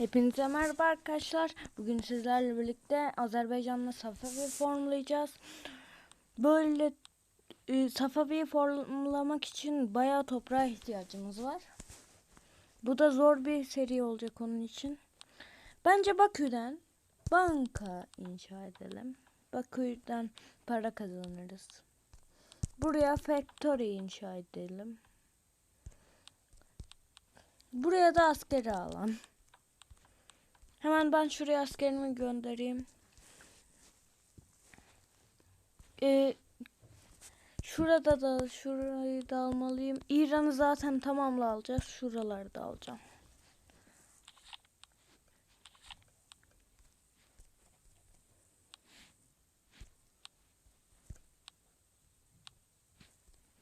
Hepinize merhaba arkadaşlar. Bugün sizlerle birlikte Azerbaycan'la Safavi formlayacağız. Böyle e, Safavi'yi formlamak için bayağı toprağa ihtiyacımız var. Bu da zor bir seri olacak onun için. Bence Bakü'den banka inşa edelim. Bakü'den para kazanırız. Buraya factory inşa edelim. Buraya da askeri alan. Hemen ben şuraya askerimi göndereyim. Ee, şurada da şurayı da almalıyım. İran'ı zaten tamamla alacağız. Şuraları da alacağım.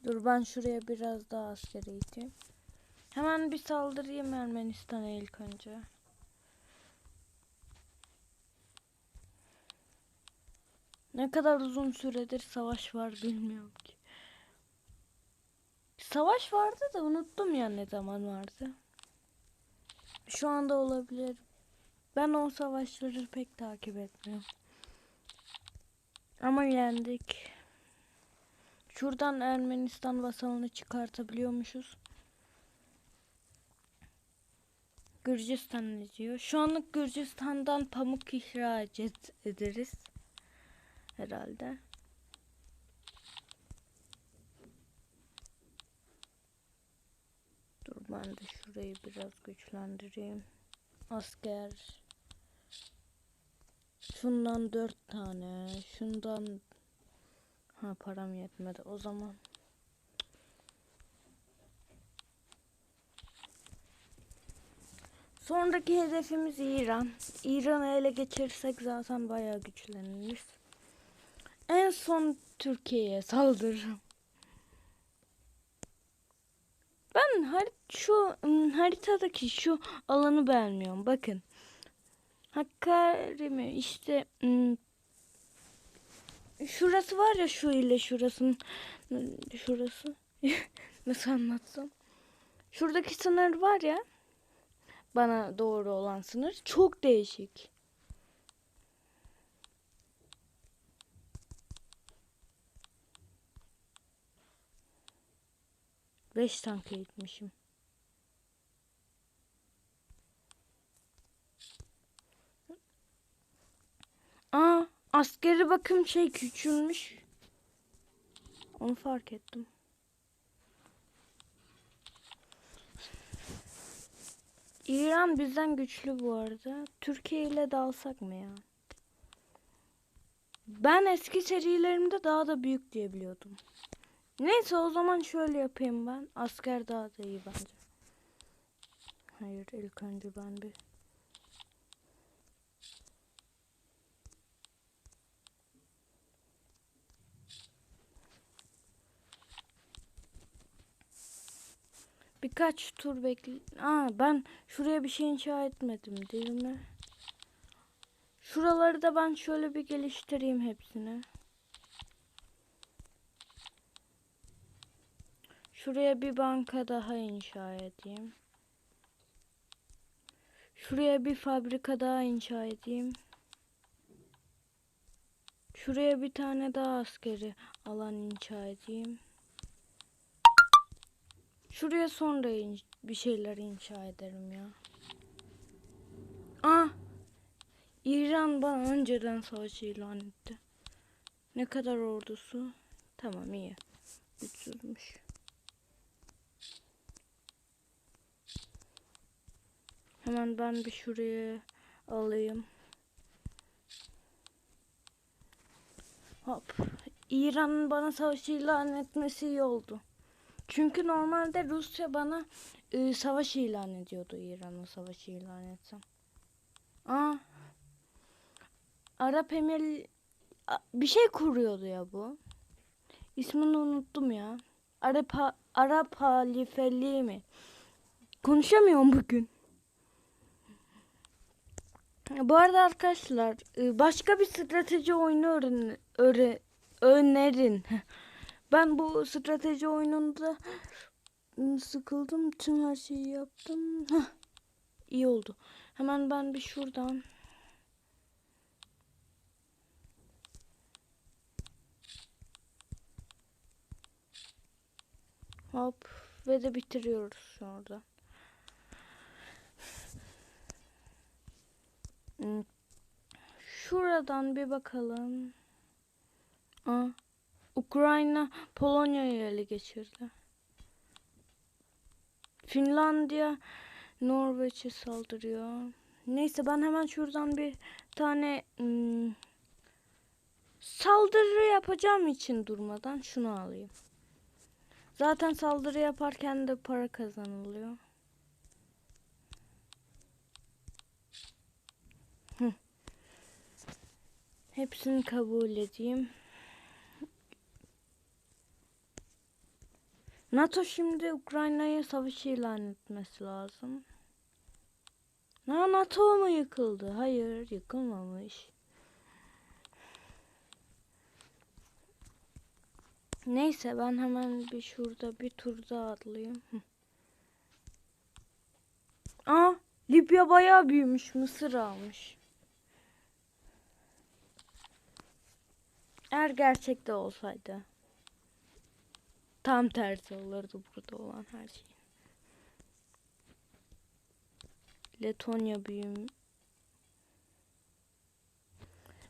Dur ben şuraya biraz daha askeri iteyim. Hemen bir saldırayım Ermenistan'a ilk önce. Ne kadar uzun süredir savaş var bilmiyorum ki. Savaş vardı da unuttum ya ne zaman vardı. Şu anda olabilir. Ben o savaşları pek takip etmiyorum. Ama yendik. Şuradan Ermenistan vasalını çıkartabiliyormuşuz. Gürcistan diyor? Şu anlık Gürcistan'dan pamuk ihraç ed- ederiz herhalde. Dur ben de şurayı biraz güçlendireyim. Asker. Şundan dört tane. Şundan ha param yetmedi o zaman. Sonraki hedefimiz İran. İran'ı ele geçirirsek zaten bayağı güçleniriz. En son Türkiye'ye saldırırım. Ben har şu ım, haritadaki şu alanı beğenmiyorum. Bakın. Hakkari mi? İşte ım, şurası var ya şu ile şurasının şurası. Nasıl anlatsam? Şuradaki sınır var ya. Bana doğru olan sınır çok değişik. Beş tank eğitmişim. Aa, askeri bakım şey küçülmüş. Onu fark ettim. İran bizden güçlü bu arada. Türkiye ile dalsak mı ya? Ben eski serilerimde daha da büyük diye biliyordum. Neyse o zaman şöyle yapayım ben. Asker daha da iyi bence. Hayır ilk önce ben bir Birkaç tur bekle. Aa ben şuraya bir şey inşa etmedim değil mi? Şuraları da ben şöyle bir geliştireyim hepsini. Şuraya bir banka daha inşa edeyim. Şuraya bir fabrika daha inşa edeyim. Şuraya bir tane daha askeri alan inşa edeyim. Şuraya sonra bir şeyler inşa ederim ya. Ah! İran bana önceden savaş ilan etti. Ne kadar ordusu? Tamam iyi. Güçsüzmüş. Hemen ben bir şuraya alayım. Hop. İran'ın bana savaş ilan etmesi iyi oldu. Çünkü normalde Rusya bana e, savaş ilan ediyordu İran'a savaş ilan etsem. Aa. Arap Emir bir şey kuruyordu ya bu. İsmini unuttum ya. Arap Arap halifeliği mi? Konuşamıyorum bugün. Bu arada arkadaşlar e, başka bir strateji oyunu öğren öğre- önerin. Ben bu strateji oyununda ım, sıkıldım. Tüm her şeyi yaptım. Heh. iyi oldu. Hemen ben bir şuradan Hop ve de bitiriyoruz şurada. Şuradan bir bakalım. Aa, Ukrayna Polonya'yı ele geçirdi. Finlandiya Norveç'e saldırıyor. Neyse ben hemen şuradan bir tane hmm, saldırı yapacağım için durmadan şunu alayım. Zaten saldırı yaparken de para kazanılıyor. Hepsini kabul edeyim. NATO şimdi Ukrayna'ya savaş ilan etmesi lazım. Ha, NATO mu yıkıldı? Hayır, yıkılmamış. Neyse ben hemen bir şurada bir tur daha atlayayım. Aa, Libya bayağı büyümüş. Mısır almış. Eğer gerçekte olsaydı. Tam tersi olurdu burada olan her şey. Letonya büyüm.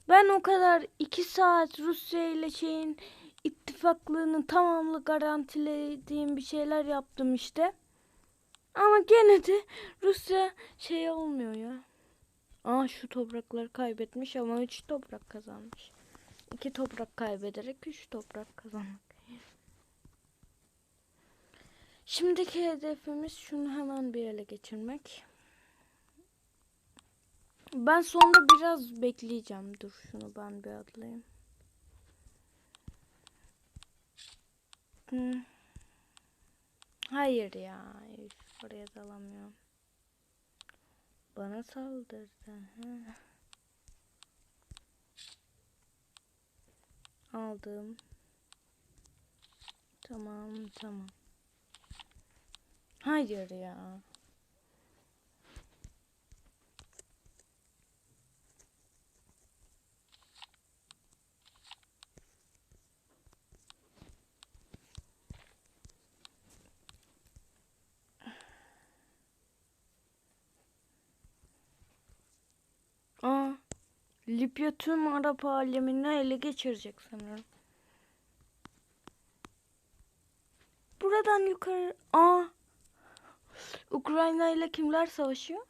Ben o kadar iki saat Rusya ile şeyin ittifaklığını tamamlı garantilediğim bir şeyler yaptım işte. Ama gene de Rusya şey olmuyor ya. Aa şu toprakları kaybetmiş ama üç toprak kazanmış. İki toprak kaybederek üç toprak kazanmak. Şimdiki hedefimiz şunu hemen bir ele geçirmek. Ben sonra biraz bekleyeceğim. Dur şunu ben bir atlayayım. Hmm. Hayır ya. Oraya dalamıyorum. Bana saldırdı. Aldım. Tamam tamam. Hayır ya. Aa, Libya tüm Arap alemini ele geçirecek sanırım. Buradan yukarı... Aa, Ukrayna ile kimler savaşıyor?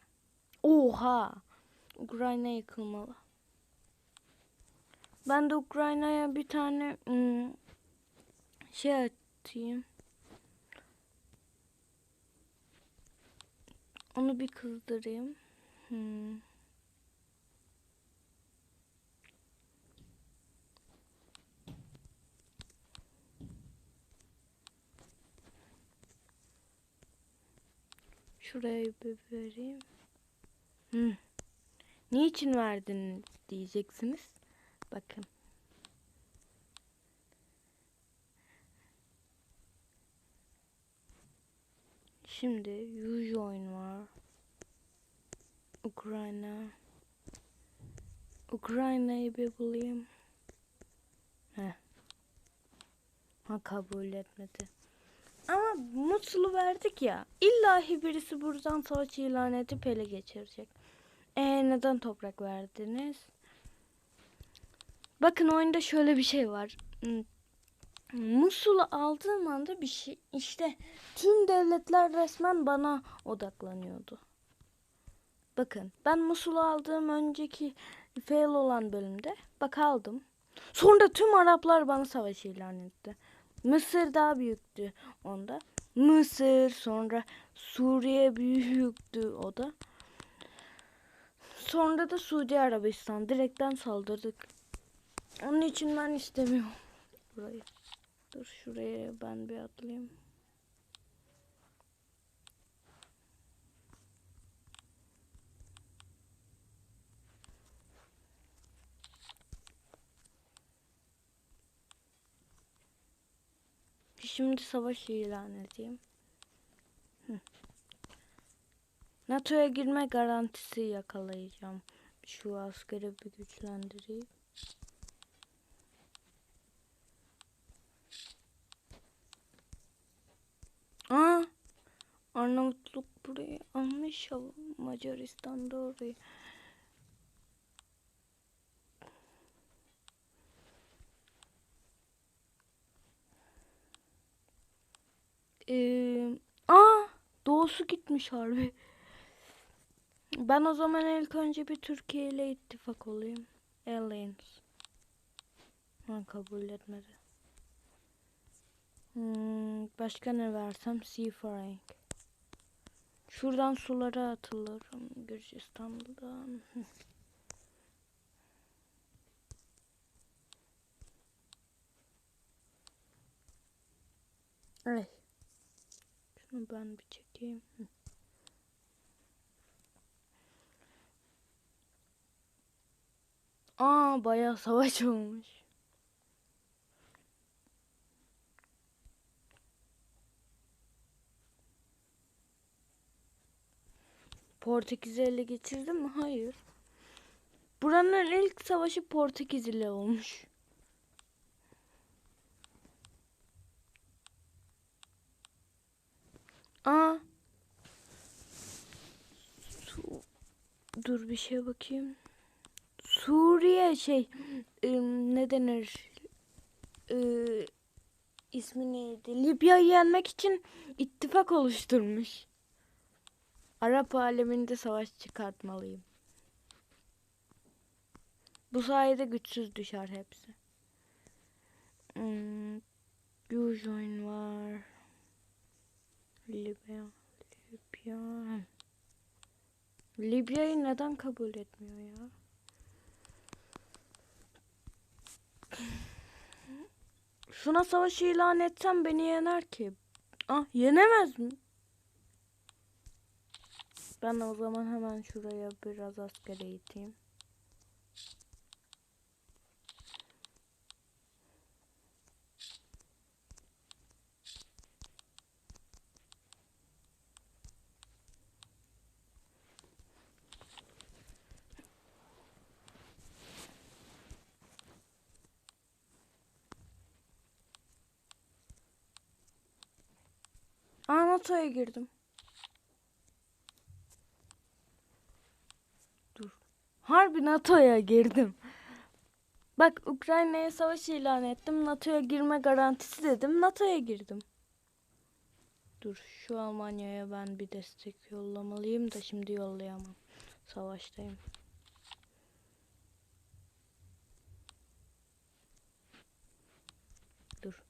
Oha! Ukrayna yıkılmalı. Ben de Ukrayna'ya bir tane hmm, şey atayım. Onu bir kızdırayım. Hmm. Şuraya bir vereyim. Hmm. Niçin verdin diyeceksiniz. Bakın. Şimdi Yujoin var. Ukrayna. Ukrayna'yı bir bulayım. Heh. Ha kabul etmedi. Musul'u verdik ya. İllahi birisi buradan savaş ilan edip ele geçirecek. E neden toprak verdiniz? Bakın oyunda şöyle bir şey var. Hmm. Musul'u aldığım anda bir şey işte tüm devletler resmen bana odaklanıyordu. Bakın ben Musul'u aldığım önceki fail olan bölümde bak aldım. Sonra tüm Araplar bana savaş ilan etti. Mısır daha büyüktü onda. Mısır sonra Suriye büyüktü o da. Sonra da Suudi Arabistan direkten saldırdık. Onun için ben istemiyorum burayı. Dur şuraya ben bir atlayayım. Şimdi savaş ilan edeyim. NATO'ya girme garantisi yakalayacağım. Şu askeri bir güçlendireyim. Aa, Arnavutluk burayı almış ya Macaristan da orayı. Ee, aa, doğusu gitmiş harbi. Ben o zaman ilk önce bir Türkiye ile ittifak olayım. Alliance. Ha, kabul etmedi. Hmm, başka ne versem Seafaring. Şuradan sulara atılırım. Gürcistan'dan. Hı. Şunu ben bir çekeyim. Hı. Aa bayağı savaş olmuş. Portekiz'i ele geçirdi mi? Hayır. Buranın ilk savaşı Portekiz ile olmuş. Aa. Su- Dur bir şeye bakayım. Suriye şey ım, ne denir? Ee, ismi neydi? Libya'yı yenmek için ittifak oluşturmuş. Arap aleminde savaş çıkartmalıyım. Bu sayede güçsüz düşer hepsi. Hmm, Ujoin var. Libya. Libya. Libya'yı neden kabul etmiyor ya? Şuna savaş ilan etsem beni yener ki. Ah yenemez mi? Ben o zaman hemen şuraya biraz asker eğiteyim. Aa NATO'ya girdim. Dur. Harbi NATO'ya girdim. Bak Ukrayna'ya savaş ilan ettim. NATO'ya girme garantisi dedim. NATO'ya girdim. Dur şu Almanya'ya ben bir destek yollamalıyım da şimdi yollayamam. Savaştayım. Dur.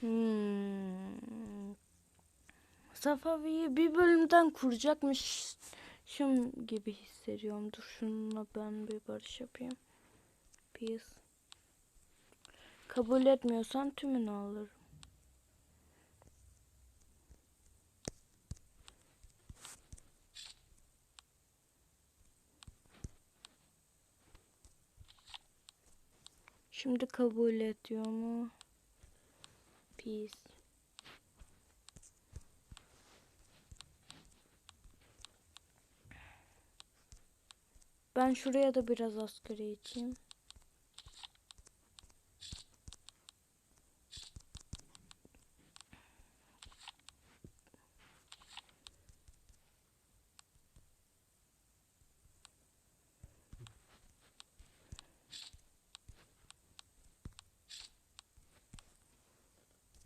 Hmm. Safavi'yi bir bölümden kuracakmışım gibi hissediyorum. Dur şununla ben bir barış yapayım. Peace. Kabul etmiyorsan tümünü alırım. Şimdi kabul ediyor mu? Peace. Ben şuraya da biraz askeri içeyim.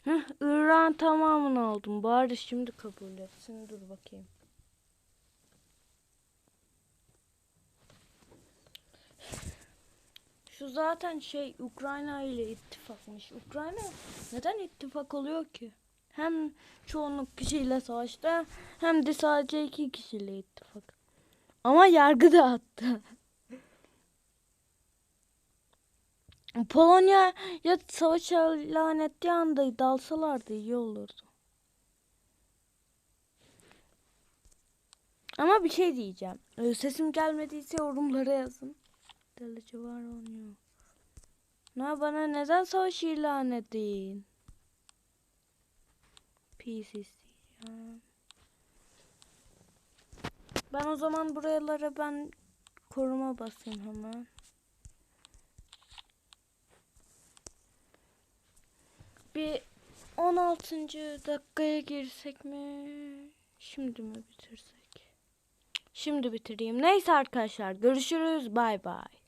Heh, İran tamamını aldım. Bari şimdi kabul etsin. Dur bakayım. Şu zaten şey Ukrayna ile ittifakmış. Ukrayna neden ittifak oluyor ki? Hem çoğunluk kişiyle savaşta hem de sadece iki kişiyle ittifak. Ama yargı dağıttı. Polonya ya savaş ilan ettiği anda dalsalardı iyi olurdu. Ama bir şey diyeceğim. Ee, Sesim gelmediyse yorumlara yazın. Delici var oynuyor. Ne bana neden savaş ilan edin? Peace isteyeceğim. Ben o zaman buralara ben koruma basayım hemen. Bir 16. dakikaya girsek mi? Şimdi mi bitirsek? Şimdi bitireyim. Neyse arkadaşlar görüşürüz. Bay bay.